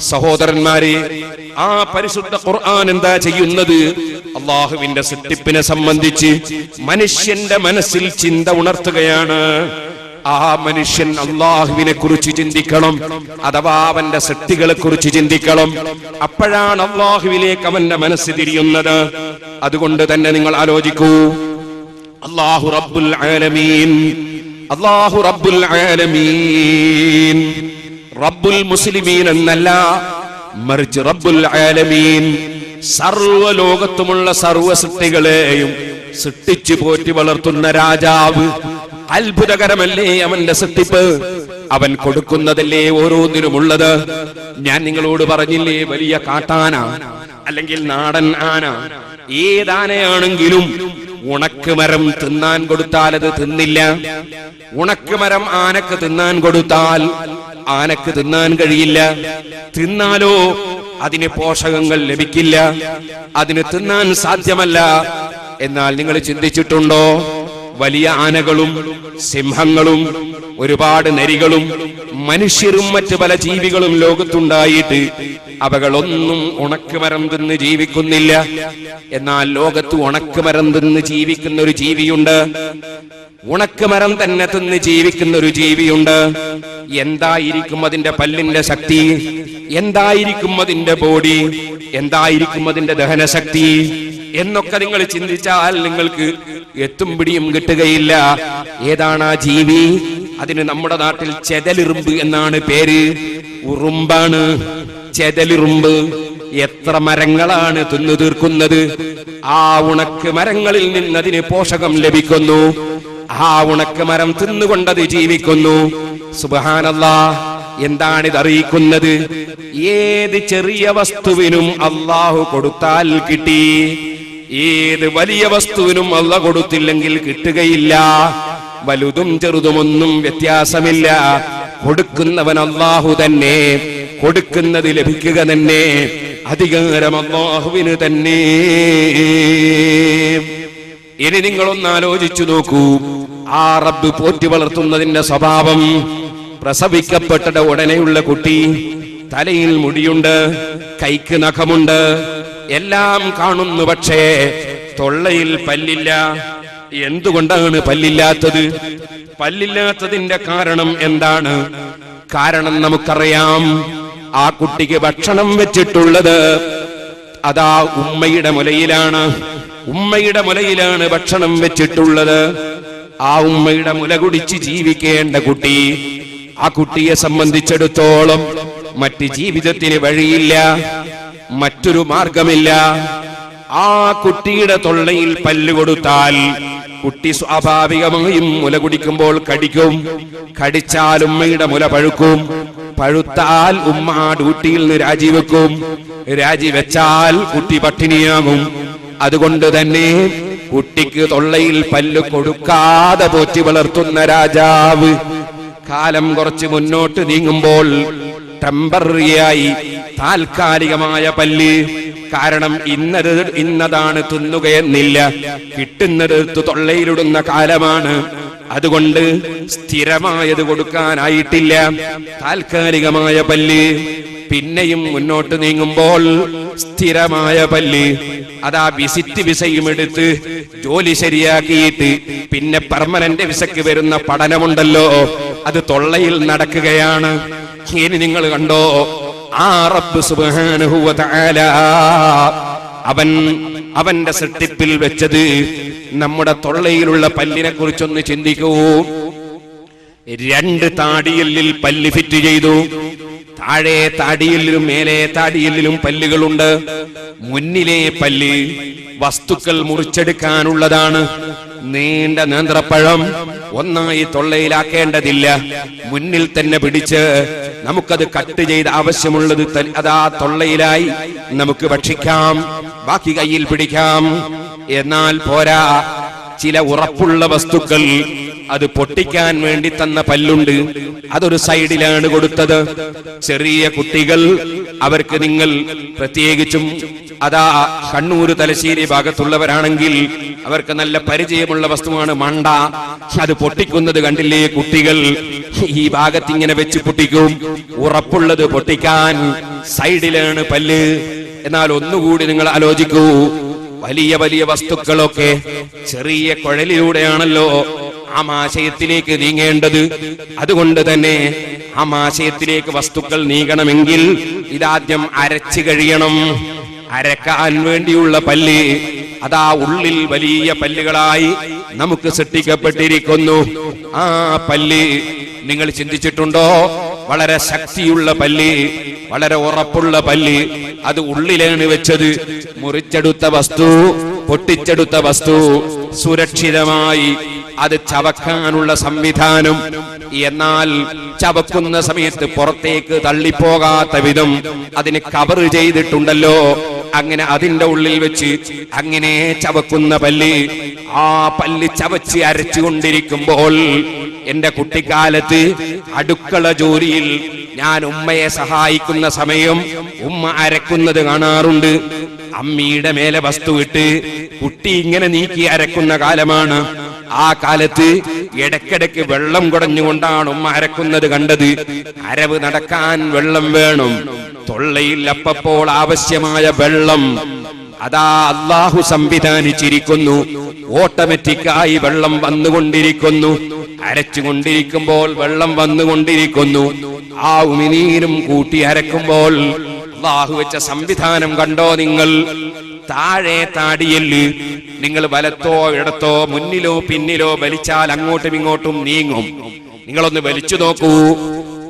സഹോദരന്മാരെ ആ പരിശുദ്ധ ഖുർആൻ എന്താ ചെയ്യുന്നത്? അള്ളാഹുവിന്റെ സൃഷ്ടിപ്പിനെ സംബന്ധിച്ച് മനുഷ്യന്റെ മനസ്സിൽ ചിന്ത ഉണർത്തുകയാണ്. ആ മനുഷ്യൻ അള്ളാഹുവിനെ കുറിച്ച് ചിന്തിക്കണം അഥവാ അവന്റെ സൃഷ്ടികളെ കുറിച്ച് ചിന്തിക്കണം. അപ്പോഴാണ് അള്ളാഹുവിലേക്ക് അവന്റെ മനസ്സ് തിരിയുന്നത്. അതുകൊണ്ട് തന്നെ നിങ്ങൾ ആലോചിക്കൂ. അള്ളാഹു റബ്ബുൽ ആലമീൻ. അള്ളാഹു റബ്ബുൽ ആലമീൻ. റബ്ബുൽ മുസ്ലിമീൻ എന്നല്ല മറിച്ച് റബ്ബുൽ ആലമീൻ. സർവ ലോകത്തുമുള്ള സർവ സൃഷ്ടികളെയും സൃഷ്ടിച്ചു പോറ്റി വളർത്തുന്ന രാജാവ് അത്ഭുതകരമല്ലേ അവന്റെ സൃഷ്ടിപ്പ്? അവൻ കൊടുക്കുന്നതല്ലേ ഓരോന്നിനുമുള്ളത് ഞാൻ നിങ്ങളോട് പറഞ്ഞില്ലേ വലിയ കാട്ടാന അല്ലെങ്കിൽ നാടൻ ആന ഏതാനയാണെങ്കിലും ഉണക്കുമരം തിന്നാൻ കൊടുത്താൽ അത് തിന്നില്ല. ഉണക്കുമരം ആനക്ക് തിന്നാൻ കൊടുത്താൽ ആനക്ക് തിന്നാൻ കഴിയില്ല. തിന്നാലോ അതിന് പോഷകങ്ങൾ ലഭിക്കില്ല. അതിന് തിന്നാൻ സാധ്യമല്ല. എന്നാൽ നിങ്ങൾ ചിന്തിച്ചിട്ടുണ്ടോ? വലിയ ആനകളും സിംഹങ്ങളും ഒരുപാട് നരികളും മനുഷ്യരും മറ്റു പല ജീവികളും ലോകത്തുണ്ടായിട്ട് അവകളൊന്നും ഉണക്കുമരം തിന്ന് ജീവിക്കുന്നില്ല. എന്നാൽ ലോകത്ത് ഉണക്കുമരം തിന്ന് ജീവിക്കുന്ന ഒരു ജീവിയുണ്ട്. ഉണക്കുമരം തന്നെ തിന്ന് ജീവിക്കുന്ന ഒരു ജീവിയുണ്ട്. എന്തായിരിക്കും അതിന്റെ പല്ലിന്റെ ശക്തി? എന്തായിരിക്കും അതിന്റെ ബോഡി? എന്തായിരിക്കും അതിന്റെ ദഹനശക്തി? എന്നൊക്കെ നിങ്ങൾ ചിന്തിച്ചാൽ നിങ്ങൾക്ക് എത്തും പിടിയും കിട്ടുകയില്ല. ഏതാണ് ആ ജീവി? അതിന് നമ്മുടെ നാട്ടിൽ ചെതലിറുമ്പ് എന്നാണ് പേര്. ഉറുമ്പാണ്. ചെതലിറുമ്പ് എത്ര മരങ്ങളാണ് തിന്നു തീർക്കുന്നത്. ആ ഉണക്ക് മരങ്ങളിൽ നിന്ന് അതിന് പോഷകം ലഭിക്കുന്നു. ആ ഉണക്ക് മരം തിന്നുകൊണ്ടത് ജീവിക്കുന്നു. സുബഹാനല്ലാ എന്താണിത് അറിയിക്കുന്നത്? ഏത് ചെറിയ വസ്തുവിനും അള്ളാഹു കൊടുത്താൽ കിട്ടി. ഏത് വലിയ വസ്തുവിനും അല്ല കൊടുത്തില്ലെങ്കിൽ കിട്ടുകയില്ല. വലുതും ചെറുതുമൊന്നും വ്യത്യാസമില്ല. കൊടുക്കുന്നവൻ അള്ളാഹു തന്നെ. കൊടുക്കുന്നത് ലഭിക്കുക തന്നെ. അധികാരം അള്ളാഹുവിന് തന്നെ. ഇനി നിങ്ങളൊന്ന് ആലോചിച്ചു നോക്കൂ. ആ റബ്ബ് പോറ്റി വളർത്തുന്നതിന്റെ സ്വഭാവം. പ്രസവിക്കപ്പെട്ട ഉടനെയുള്ള കുട്ടി. തലയിൽ മുടിയുണ്ട്. കൈക്ക് നഖമുണ്ട്. എല്ലാം കാണുന്നു പക്ഷേ തൊള്ളയിൽ പല്ലില്ല. എന്തുകൊണ്ടാണ് പല്ലില്ലാത്തത്? പല്ലില്ലാത്തതിന്റെ കാരണം എന്താണ്? കാരണം നമുക്കറിയാം. ആ കുട്ടിക്ക് ഭക്ഷണം വെച്ചിട്ടുള്ളത് അതാ ഉമ്മയുടെ മുലയിലാണ്. ഉമ്മയുടെ മുലയിലാണ് ഭക്ഷണം വെച്ചിട്ടുള്ളത്. ആ ഉമ്മയുടെ മുല കുടിച്ച് ജീവിക്കേണ്ട കുട്ടി ആ കുട്ടിയെ സംബന്ധിച്ചിടത്തോളം മറ്റ് ജീവിതത്തിന് വഴിയില്ല. മറ്റൊരു മാർഗമില്ല. ആ കുട്ടിയുടെ തൊള്ളയിൽ പല്ല് കൊടുത്താൽ കുട്ടി സ്വാഭാവികമായും മുല കുടിക്കുമ്പോൾ കടിക്കും. കടിച്ചാൽ ഉമ്മയുടെ മുല പഴുക്കും. പഴുത്താൽ ഉമ്മ ആ ഡ്യൂട്ടിയിൽ നിന്ന് രാജിവെക്കും. രാജിവെച്ചാൽ കുട്ടി പട്ടിണിയാകും. അതുകൊണ്ട് തന്നെ കുട്ടിക്ക് തൊള്ളയിൽ പല്ല് കൊടുക്കാതെ പോറ്റി വളർത്തുന്ന രാജാവ് കാലം കുറച്ച് മുന്നോട്ട് നീങ്ങുമ്പോൾ ടെമ്പററിയായി താൽക്കാലികമായ പല്ല്. കാരണം ഇന്നത് ഇന്നതാണ് തിന്നുകയെന്നില്ല. കിട്ടുന്നത് തൊള്ളയിലിടുന്ന കാലമാണ്. അതുകൊണ്ട് സ്ഥിരമായത് കൊടുക്കാനായിട്ടില്ല. താൽക്കാലികമായ പല്ല്. പിന്നെയും മുന്നോട്ട് നീങ്ങുമ്പോൾ സ്ഥിരമായ പല്ല്. അതാ വിസിറ്റ് വിസയും എടുത്ത് ജോലി ശരിയാക്കിയിട്ട് പിന്നെ പെർമനന്റ് വിസയ്ക്ക് വരുന്ന പഠനമുണ്ടല്ലോ. അത് തൊള്ളയിൽ നടക്കുകയാണ്. ഇനി നിങ്ങൾ കണ്ടോ? ആ റബ്ബ് അവൻ അവന്റെ സൃഷ്ടിപ്പിൽ വെച്ചത് നമ്മുടെ തൊള്ളയിലുള്ള പല്ലിനെ കുറിച്ചൊന്ന് ചിന്തിക്കൂ. രണ്ട് താടിയല്ലിൽ പല്ല് ഫിറ്റ് ചെയ്തു. താഴെ താടിയല്ലിലും മേലെ താടിയല്ലിലും പല്ലുകളുണ്ട്. മുന്നിലെ പല്ല് വസ്തുക്കൾ മുറിച്ചെടുക്കാനുള്ളതാണ്. നീണ്ട നേന്ത്രപ്പഴം ഒന്നായി തൊള്ളയിലാക്കേണ്ടതില്ല. മുന്നിൽ തന്നെ പിടിച്ച് നമുക്കത് കട്ട് ചെയ്ത് ആവശ്യമുള്ളത് അതാ തൊള്ളയിലായി നമുക്ക് ഭക്ഷിക്കാം ബാക്കി കയ്യിൽ പിടിക്കാം. എന്നാൽ പോരാ ചില ഉറപ്പുള്ള വസ്തുക്കൾ അത് പൊട്ടിക്കാൻ വേണ്ടി തന്ന പല്ലുണ്ട്. അതൊരു സൈഡിലാണ് കൊടുത്തത്. ചെറിയ കുട്ടികൾ അവർക്ക് നിങ്ങൾ പ്രത്യേകിച്ചും അതാ കണ്ണൂര് തലശ്ശേരി ഭാഗത്തുള്ളവരാണെങ്കിൽ അവർക്ക് നല്ല പരിചയമുള്ള വസ്തുവാണ് മണ്ട. അത് പൊട്ടിക്കുന്നത് കണ്ടില്ലേ കുട്ടികൾ? ഈ ഭാഗത്ത് ഇങ്ങനെ വെച്ച് പൊട്ടിക്കും. ഉറപ്പുള്ളത് പൊട്ടിക്കാൻ സൈഡിലാണ് പല്ല്. എന്നാൽ ഒന്നുകൂടി നിങ്ങൾ ആലോചിക്കൂ. വലിയ വലിയ വസ്തുക്കളൊക്കെ ചെറിയ കുഴലിലൂടെയാണല്ലോ ആമാശയത്തിലേക്ക് നീങ്ങേണ്ടത്. അതുകൊണ്ട് തന്നെ ആമാശയത്തിലേക്ക് വസ്തുക്കൾ നീങ്ങണമെങ്കിൽ ഇതാദ്യം അരച്ചു കഴിയണം അരക്കാൻ വേണ്ടിയുള്ള പല്ല്. അതാ ഉള്ളിൽ വലിയ പല്ലുകളായി നമുക്ക് സൃഷ്ടിക്കപ്പെട്ടിരിക്കുന്നു. ആ പല്ല് നിങ്ങൾ ചിന്തിച്ചിട്ടുണ്ടോ? വളരെ ശക്തിയുള്ള പല്ല് വളരെ ഉറപ്പുള്ള പല്ല്. അത് ഉള്ളിലാണ് വെച്ചത്. മുറിച്ചെടുത്ത വസ്തു പൊട്ടിച്ചെടുത്ത വസ്തു സുരക്ഷിതമായി അത് ചവക്കാനുള്ള സംവിധാനം. എന്നാൽ ചവക്കുന്ന സമയത്ത് പുറത്തേക്ക് തള്ളിപ്പോകാത്ത വിധം അതിന് കവർ ചെയ്തിട്ടുണ്ടല്ലോ. അങ്ങനെ അതിന്റെ ഉള്ളിൽ വെച്ച് അങ്ങനെ ചവക്കുന്ന പല്ല് ആ പല്ല് ചവച്ച് അരച്ചുകൊണ്ടിരിക്കുമ്പോൾ എന്റെ കുട്ടിക്കാലത്ത് അടുക്കള ജോലിയിൽ ഞാൻ ഉമ്മയെ സഹായിക്കുന്ന സമയം ഉമ്മ അരക്കുന്നത് കാണാറുണ്ട്. അമ്മിയുടെ മേലെ വസ്തു ഇട്ട് കുട്ടി ഇങ്ങനെ നീക്കി അരക്കുന്ന കാലമാണ്. ആ കാലത്ത് ഇടയ്ക്കിടയ്ക്ക് വെള്ളം കുടഞ്ഞുകൊണ്ടാണ് ഉമ്മ അരക്കുന്നത് കണ്ടത്. അരവ് നടക്കാൻ വെള്ളം വേണം. തൊള്ളയിൽ അപ്പപ്പോൾ ആവശ്യമായ വെള്ളം അതാ അള്ളാഹു സംവിധാനിച്ചിരിക്കുന്നു. ഓട്ടോമാറ്റിക്കായി വെള്ളം വന്നുകൊണ്ടിരിക്കുന്നു. അരച്ചുകൊണ്ടിരിക്കുമ്പോൾ വെള്ളം വന്നുകൊണ്ടിരിക്കുന്നു. ആ ഉമിനീരും കൂട്ടി അരക്കുമ്പോൾ അള്ളാഹു വെച്ച സംവിധാനം കണ്ടോ നിങ്ങൾ? താഴെ താടിയൽ നിങ്ങൾ വലത്തോ ഇടത്തോ മുന്നിലോ പിന്നിലോ വലിച്ചാൽ അങ്ങോട്ടും ഇങ്ങോട്ടും നീങ്ങും. നിങ്ങളൊന്ന് വലിച്ചു നോക്കൂ.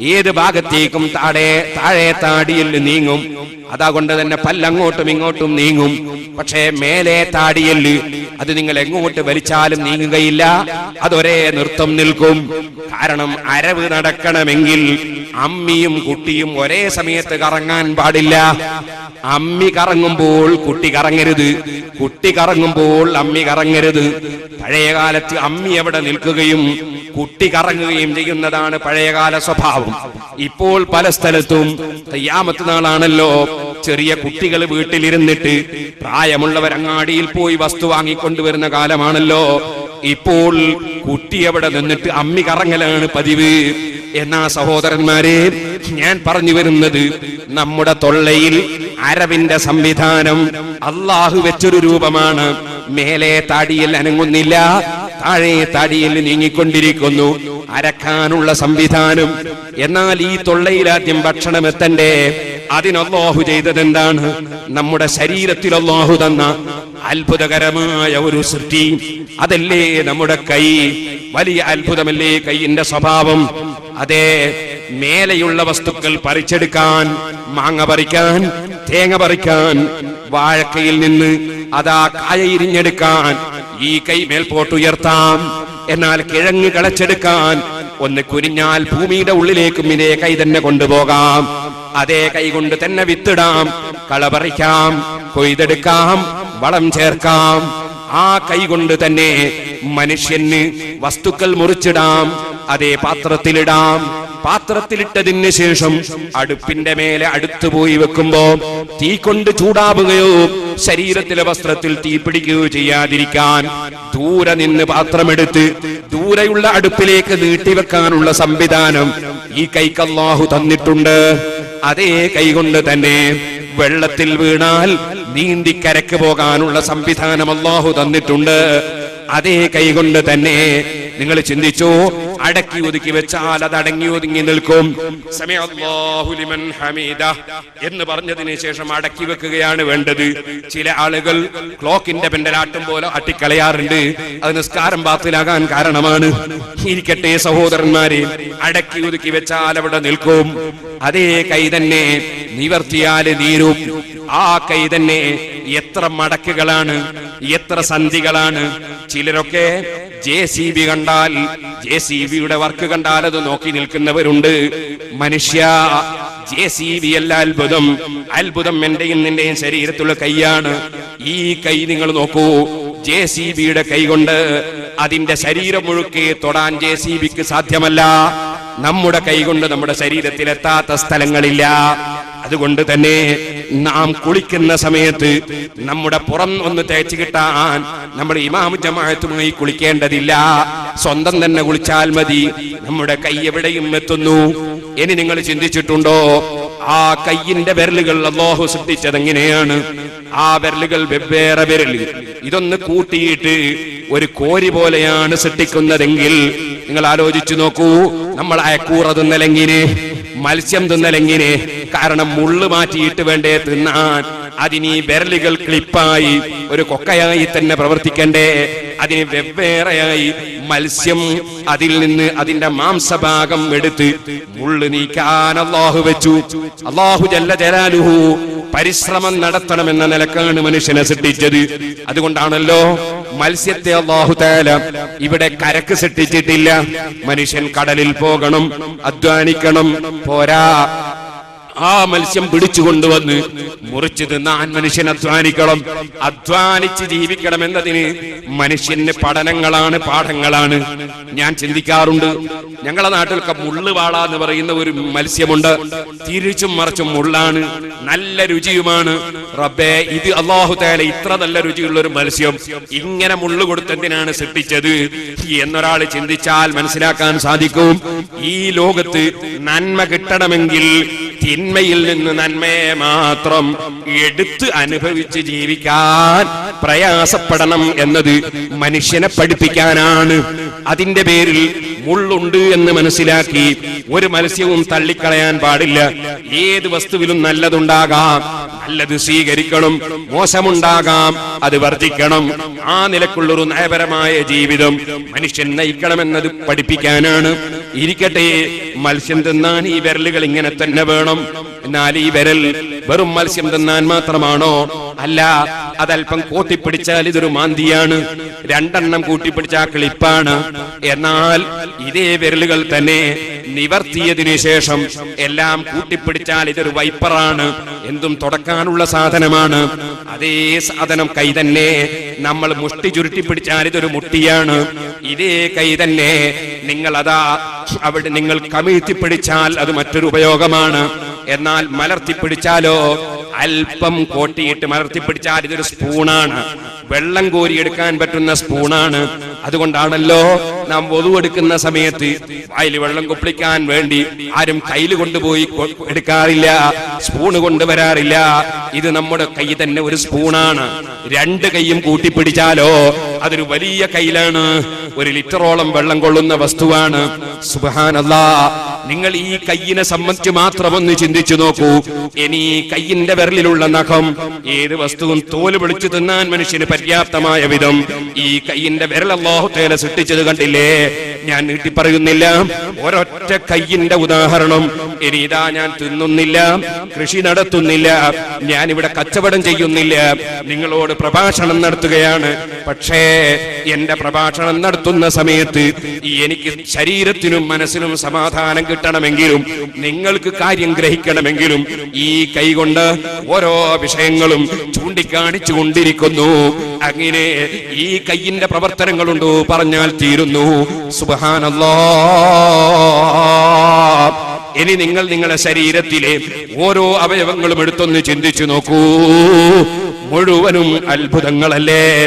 ഏത് ഭാഗത്തേക്കും താഴെ താഴെ താടിയിൽ നീങ്ങും. അതാകൊണ്ട് തന്നെ പല്ലങ്ങോട്ടും ഇങ്ങോട്ടും നീങ്ങും. പക്ഷേ മേലെ താടിയിൽ അത് നിങ്ങൾ എങ്ങോട്ട് വലിച്ചാലും നീങ്ങുകയില്ല. അതൊരേ നൃത്തം നിൽക്കും. കാരണം അരവ് നടക്കണമെങ്കിൽ അമ്മിയും കുട്ടിയും ഒരേ സമയത്ത് കറങ്ങാൻ പാടില്ല. അമ്മി കറങ്ങുമ്പോൾ കുട്ടി കറങ്ങരുത്. കുട്ടി കറങ്ങുമ്പോൾ അമ്മി കറങ്ങരുത്. പഴയ കാലത്ത് അമ്മി എവിടെ നിൽക്കുകയും കുട്ടി കറങ്ങുകയും ചെയ്യുന്നതാണ് പഴയകാല സ്വഭാവം. ഇപ്പോൾ പല സ്ഥലത്തും തയ്യാമത്ത് നാളാണല്ലോ. ചെറിയ കുട്ടികൾ വീട്ടിലിരുന്നിട്ട് പ്രായമുള്ളവർ അങ്ങാടിയിൽ പോയി വസ്തു വാങ്ങിക്കൊണ്ടുവരുന്ന കാലമാണല്ലോ. ഇപ്പോൾ കുട്ടി അവിടെ നിന്നിട്ട് അമ്മി കറങ്ങലാണ് പതിവ്. എന്നാ സഹോദരന്മാരെ ഞാൻ പറഞ്ഞു വരുന്നത് നമ്മുടെ തൊള്ളയിൽ അരവിന്റെ സംവിധാനം അള്ളാഹു വെച്ചൊരു രൂപമാണ്. മേലെ താടിയിൽ അനങ്ങുന്നില്ല താഴെ താടിയിൽ നീങ്ങിക്കൊണ്ടിരിക്കുന്നു. അരക്കാനുള്ള സംവിധാനം. എന്നാൽ ഈ തൊള്ളയിൽ ആദ്യം ഭക്ഷണം എത്തണ്ടേ? അതിനൊല്ലാഹു ചെയ്തത് എന്താണ് നമ്മുടെ ശരീരത്തിൽ അല്ലാഹു തന്ന അത്ഭുതകരമായ ഒരു സൃഷ്ടി. അതല്ലേ നമ്മുടെ കൈ? വലിയ അത്ഭുതമല്ലേ കൈയിന്റെ സ്വഭാവം? അതെ മേലെയുള്ള വസ്തുക്കൾ പറിച്ചെടുക്കാൻ മാങ്ങ പറിക്കാൻ തേങ്ങ പറിക്കാൻ വാഴക്കയിൽ നിന്ന് അതാ കായ ഇരിഞ്ഞെടുക്കാൻ ഈ കൈ മേൽപോട്ടുയർത്താം എന്നാൽ കിഴങ്ങ് കളച്ചെടുക്കാൻ ഒന്ന് കുനിഞ്ഞാൽ ഭൂമിയുടെ ഉള്ളിലേക്കും ഇതേ കൈ തന്നെ കൊണ്ടുപോകാം. അതേ കൈ കൊണ്ട് തന്നെ വിത്തിടാം. കളപറിക്കാം കൊയ്തെടുക്കാം വളം ചേർക്കാം. ആ കൈ കൊണ്ട് തന്നെ മനുഷ്യന് വസ്തുക്കൾ മുറിച്ചിടാം. അതേ പാത്രത്തിലിടാം. പാത്രത്തിലിട്ടതിന് ശേഷം അടുപ്പിന്റെ മേലെ അടുത്തു പോയി വെക്കുമ്പോ തീ കൊണ്ട് ചൂടാവുകയോ ശരീരത്തിലെ വസ്ത്രത്തിൽ തീ പിടിക്കുകയോ ചെയ്യാതിരിക്കാൻ ദൂരെ നിന്ന് പാത്രമെടുത്ത് ദൂരെയുള്ള അടുപ്പിലേക്ക് നീട്ടിവെക്കാനുള്ള സംവിധാനം ഈ കൈക്ക് തന്നിട്ടുണ്ട്. അതേ കൈകൊണ്ട് തന്നെ വെള്ളത്തിൽ വീണാൽ നീന്തി കരക്ക് പോകാനുള്ള സംവിധാനം അല്ലാഹു തന്നിട്ടുണ്ട്. അതേ കൈകൊണ്ട് തന്നെ നിങ്ങൾ ചിന്തിച്ചു അടക്കി ഒതുക്കി വെച്ചാൽ അത് അടങ്ങി ഒതുങ്ങി നിൽക്കും. ഹമീദ. എന്ന് പറഞ്ഞതിന് ശേഷം അടക്കി വെക്കുകയാണ് വേണ്ടത്. ചില ആളുകൾ ക്ലോക്കിന്റെ പെണ്ടലാട്ടം പോലെ അട്ടിക്കളയാറുണ്ട്. അത് നിസ്കാരം ബാത്തിലാകാൻ കാരണമാണ്. ഇരിക്കട്ടെ സഹോദരന്മാരെ അടക്കി ഒതുക്കി വെച്ചാൽ അവിടെ നിൽക്കും. അതേ കൈ തന്നെ നിവർത്തിയാൽ നീരും. ആ കൈ തന്നെ എത്ര മടക്കുകളാണ് എത്ര സന്ധികളാണ്. ചിലരൊക്കെ ജെ സി ബി കണ്ടാൽ ജെ സി ബിയുടെ വർക്ക് കണ്ടാൽ അത് നോക്കി നിൽക്കുന്നവരുണ്ട്. മനുഷ്യ ജെ സി ബി അല്ല അത്ഭുതം. അത്ഭുതം എന്റെയും നിന്റെയും ശരീരത്തുള്ള കൈയാണ്. ഈ കൈ നിങ്ങൾ നോക്കൂ. ജെ സി ബിയുടെ കൈ കൊണ്ട് അതിന്റെ ശരീരം മുഴുക്കെ തൊടാൻ ജെ സി ബിക്ക് സാധ്യമല്ല. നമ്മുടെ കൈ കൊണ്ട് നമ്മുടെ ശരീരത്തിൽ എത്താത്ത സ്ഥലങ്ങളില്ല. അതുകൊണ്ട് തന്നെ നാം കുളിക്കുന്ന സമയത്ത് നമ്മുടെ പുറം ഒന്ന് തേച്ച് കിട്ടാൻ നമ്മൾ ഇമാം ജമാഅത്തുമായി കുളിക്കേണ്ടതില്ല. സ്വന്തം തന്നെ കുളിച്ചാൽ മതി. നമ്മുടെ കൈ എവിടെയും എത്തുന്നു. ഇനി നിങ്ങൾ ചിന്തിച്ചിട്ടുണ്ടോ? ആ കയ്യിന്റെ വിരലുകൾ അള്ളാഹു സൃഷ്ടിച്ചത് എങ്ങനെയാണ് ആ വിരലുകൾ വെവ്വേറെ വിരൽ. ഇതൊന്ന് കൂട്ടിയിട്ട് ഒരു കോരി പോലെയാണ് സൃഷ്ടിക്കുന്നതെങ്കിൽ നിങ്ങൾ ആലോചിച്ചു നോക്കൂ. നമ്മൾ അയക്കൂറ തിന്നലെങ്ങിനെ മത്സ്യം തിന്നലെങ്ങിനെ കാരണം മുള്ളു മാറ്റിയിട്ട് വേണ്ടേ തിന്നാൻ. അതിന് വിരലുകൾ ക്ലിപ്പായി ഒരു കൊക്കയായി തന്നെ പ്രവർത്തിക്കണ്ടേ? അതിന് വെവ്വേറെയായി മത്സ്യം അതിൽ നിന്ന് അതിന്റെ മാംസഭാഗം എടുത്ത് മുള്ളു നീക്കാൻ അള്ളാഹു വെച്ചു. അള്ളാഹു ജല്ല ജലാലുഹു പരിശ്രമം നടത്തണമെന്ന നിലക്കാണ് മനുഷ്യനെ സൃഷ്ടിച്ചത്. അതുകൊണ്ടാണല്ലോ മത്സ്യത്തെ അള്ളാഹു താല ഇവിടെ കരക്ക് സൃഷ്ടിച്ചിട്ടില്ല. മനുഷ്യൻ കടലിൽ പോകണം അധ്വാനിക്കണം പോരാ. ആ മത്സ്യം പിടിച്ചു കൊണ്ടുവന്ന് മുറിച്ചു തിന്നാൻ മനുഷ്യൻ അധ്വാനിക്കണം. അധ്വാനിച്ച് ജീവിക്കണം എന്നതിന് മനുഷ്യന് പഠനങ്ങളാണ് പാഠങ്ങളാണ്. ഞാൻ ചിന്തിക്കാറുണ്ട് ഞങ്ങളെ നാട്ടിലൊക്കെ മുള്ളുവാള എന്ന് പറയുന്ന ഒരു മത്സ്യമുണ്ട്. തിരിച്ചും മറിച്ചും മുള്ളാണ് നല്ല രുചിയുമാണ്. റബ്ബേ ഇത് അള്ളാഹു തേല ഇത്ര നല്ല രുചിയുള്ള ഒരു മത്സ്യം. ഇങ്ങനെ മുള്ളു കൊടുത്തതിനാണ് സൃഷ്ടിച്ചത്? എന്നൊരാൾ ചിന്തിച്ചാൽ മനസ്സിലാക്കാൻ സാധിക്കും. ഈ ലോകത്ത് നന്മ കിട്ടണമെങ്കിൽ തിന്മയിൽ നിന്ന് നന്മയെ മാത്രം എടുത്ത് അനുഭവിച്ച് ജീവിക്കാൻ പ്രയാസപ്പെടണം എന്നത് മനുഷ്യനെ പഠിപ്പിക്കാനാണ്. അതിന്റെ പേരിൽ മുള്ളുണ്ട് എന്ന് മനസ്സിലാക്കി ഒരു മത്സ്യവും തള്ളിക്കളയാൻ പാടില്ല. ഏത് വസ്തുവിലും നല്ലതുണ്ടാകാം. നല്ലത് സ്വീകരിക്കണം മോശമുണ്ടാകാം അത് വർദ്ധിക്കണം ആ നിലക്കുള്ളൊരു നയപരമായ ജീവിതം മനുഷ്യൻ നയിക്കണമെന്നത് പഠിപ്പിക്കാനാണ്. ഇരിക്കട്ടെ മത്സ്യം തിന്നാൻ ഈ വിരലുകൾ ഇങ്ങനെ തന്നെ വേണം. എന്നാൽ ഈ വിരൽ വെറും മത്സ്യം തിന്നാൻ മാത്രമാണോ? അല്ല അതല്പം കൂട്ടിപ്പിടിച്ചാൽ ഇതൊരു മാന്തിയാണ്. രണ്ടെണ്ണം കൂട്ടിപ്പിടിച്ച ക്ലിപ്പാണ്. എന്നാൽ ഇതേ വിരലുകൾ തന്നെ നിവർത്തിയതിനു ശേഷം എല്ലാം കൂട്ടിപ്പിടിച്ചാൽ ഇതൊരു വൈപ്പറാണ്. എന്തും തുടക്കാനുള്ള സാധനമാണ്. അതേ സാധനം കൈ തന്നെ നമ്മൾ മുഷ്ടി ചുരുട്ടി പിടിച്ചാൽ ഇതൊരു മുട്ടിയാണ്. ഇതേ കൈ തന്നെ നിങ്ങൾ അതാ അവിടെ നിങ്ങൾ കമിഴ്ത്തി പിടിച്ചാൽ അത് മറ്റൊരു ഉപയോഗമാണ്. എന്നാൽ മലർത്തിപ്പിടിച്ചാലോ? അല്പം കോട്ടിയിട്ട് മലർത്തിപ്പിടിച്ചാൽ ഇതൊരു സ്പൂണാണ്. വെള്ളം കോരിയെടുക്കാൻ പറ്റുന്ന സ്പൂണാണ്. അതുകൊണ്ടാണല്ലോ നാം വധുവെടുക്കുന്ന സമയത്ത് വായിൽ വെള്ളം കുപ്പിക്കാൻ വേണ്ടി ആരും കയ്യിൽ കൊണ്ടുപോയി എടുക്കാറില്ല സ്പൂണ് കൊണ്ടുവരാറില്ല. ഇത് നമ്മുടെ കൈ തന്നെ ഒരു സ്പൂണാണ്. രണ്ട് കൈയും കൂട്ടിപ്പിടിച്ചാലോ? അതൊരു വലിയ കയ്യിലാണ് ഒരു ലിറ്ററോളം വെള്ളം കൊള്ളുന്ന വസ്തുവാണ്. സുബാനല്ലാ നിങ്ങൾ ഈ കയ്യിനെ സംബന്ധിച്ച് മാത്രം ഒന്ന് ചിന്തിച്ചു നോക്കൂ. ഇനി ഈ കയ്യിന്റെ വിരലിലുള്ള നഖം ഏത് വസ്തുവും തോൽ വിളിച്ചു തിന്നാൻ മനുഷ്യന് പര്യാപ്തമായ വിധം. ഈ കയ്യിന്റെ വിരൽ അള്ളാഹുത്തേല സൃഷ്ടിച്ചത് കണ്ടില്ലേ? ഞാൻ നീട്ടി പറയുന്നില്ല ഒരൊറ്റ കയ്യിന്റെ ഉദാഹരണം. ഇനി ഇതാ ഞാൻ തിന്നുന്നില്ല കൃഷി നടത്തുന്നില്ല ഞാൻ ഇവിടെ കച്ചവടം ചെയ്യുന്നില്ല. നിങ്ങളോട് പ്രഭാഷണം നടത്തുകയാണ്. പക്ഷേ എന്റെ പ്രഭാഷണം നടത്തുന്ന സമയത്ത് എനിക്ക് ശരീരത്തിനും മനസ്സിനും സമാധാനം കിട്ടണമെങ്കിലും നിങ്ങൾക്ക് കാര്യം ഗ്രഹിക്കണമെങ്കിലും ഈ കൈകൊണ്ട് ഓരോ വിഷയങ്ങളും ചൂണ്ടിക്കാണിച്ചു കൊണ്ടിരിക്കുന്നു. അങ്ങനെ ഈ കൈയിന്റെ പ്രവർത്തനങ്ങളുണ്ട് പറഞ്ഞാൽ തീരുന്നു. സുബഹാനല്ലാ. ഇനി നിങ്ങൾ നിങ്ങളുടെ ശരീരത്തിലെ ഓരോ അവയവങ്ങളും എടുത്തൊന്ന് ചിന്തിച്ചു നോക്കൂ. മുഴുവനും അത്ഭുതങ്ങളല്ലേ?